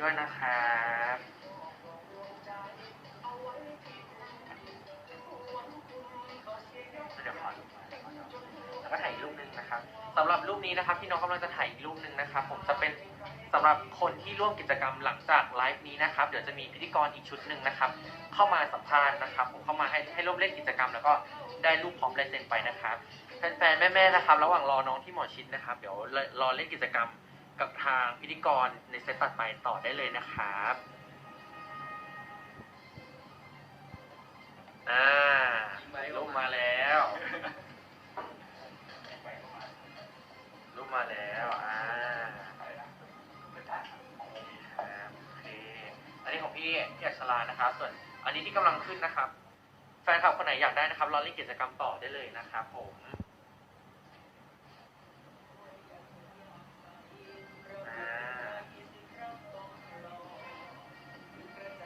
ด้วยนะครับเดี๋ยวขอดูแล้วก็ถ่ายรูปหนึงนะครับสำหรับรูปนี้นะครับที่น้องกำลังจะถ่ายรูปหนึงนะครับ ผมจะเป็นสำหรับคนที่ร่วมกิจกรรมหลังจากไลฟ์นี้นะครับ เดี๋ยวจะมีพิธีกรอีกชุดหนึ่งนะครับ เข้ามาสัมภาษณ์นะครับ ผมเข้ามาให้ให้ร่วมเล่นกิจกรรม แล้วก็ได้รูปพร้อมลายเซ็นไปนะครับแฟนๆแม่ๆนะครับ ระหว่างรอน้องที่หมอชิดนะครับ เดี๋ยวรอเล่นกิจกรรม กับทางพิธีกรในเซตตัดไปต่อได้เลยนะครับอ่ารูปมาแล้วรูปมาแล้วอ่าโอเคอันนี้ของพี่พี่อัชรานะครับส่วนอันนี้ที่กำลังขึ้นนะครับ แฟนคลับคนไหนอยากได้นะครับรอเล่นกิจกรรมต่อได้เลยนะครับผม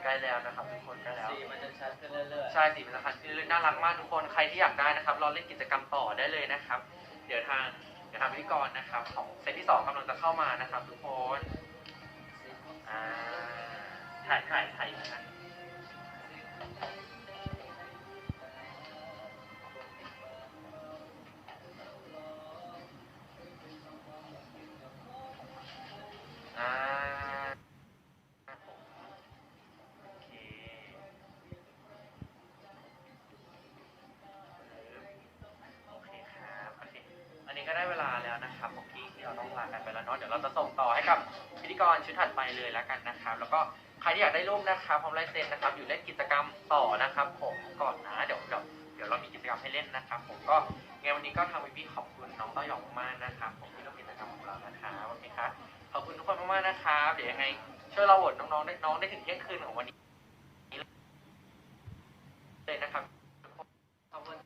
ใกล้แล้วนะครับทุกคนใกล้แล้ว สีมันจะชัดขึ้นเรื่อยๆ ใช่สีมันสำคัญขึ้นเรื่อยๆน่ารักมากทุกคนใครที่อยากได้นะครับรอเล่นกิจกรรมต่อได้เลยนะครับ เดี๋ยวทางเดี๋ยวทางพิธีกรนะครับ ของเซตที่สองกำลังจะเข้ามานะครับ ทุกคนอ่าถ่ายถ่ายถ่ายนะ ต้องลากันไปแล้วเนาะเดี๋ยวเราจะส่งต่อให้กับพิธีกรชุดถัดไปเลยแล้วกันนะครับแล้วก็ใครที่อยากได้รูปนะครับพร้อมลายเซ็นนะครับ อยู่เล่นกิจกรรมต่อนะครับ ผมก่อนนะเดี๋ยวเดี๋ยวเดี๋ยวเรามีกิจกรรมให้เล่นนะครับ ผมก็ไงวันนี้ก็ทางวิบีขอบคุณน้องต้าหยองมากนะครับ ผมที่ร่วมกิจกรรมของเรานะครับโอเคครับขอบคุณทุกคนมากๆนะครับเดี๋ยวยังไงช่วยเราโหวตน้องๆได้น้องได้ถึงเที่ยงคืนของวันนี้เลยนะครับ ขอบคุณ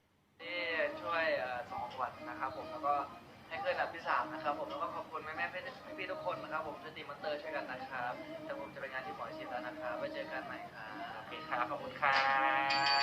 ที่ช่วยเอ่อส่งของขวัญนะครับผมแล้วก็ให้เพื่อนอันดับที่สามนะครับผมแล้วก็ขอบคุณแม่แม่ๆพี่พี่ๆทุก คนนะครับ ผมสตรีมอนเตอร์ช่วยกันนะครับแต่ผมจะไปงานที่หมอชิดแล้วนะครับไว้เจอกันใหม่ครับโอเคครับขอบคุณครับ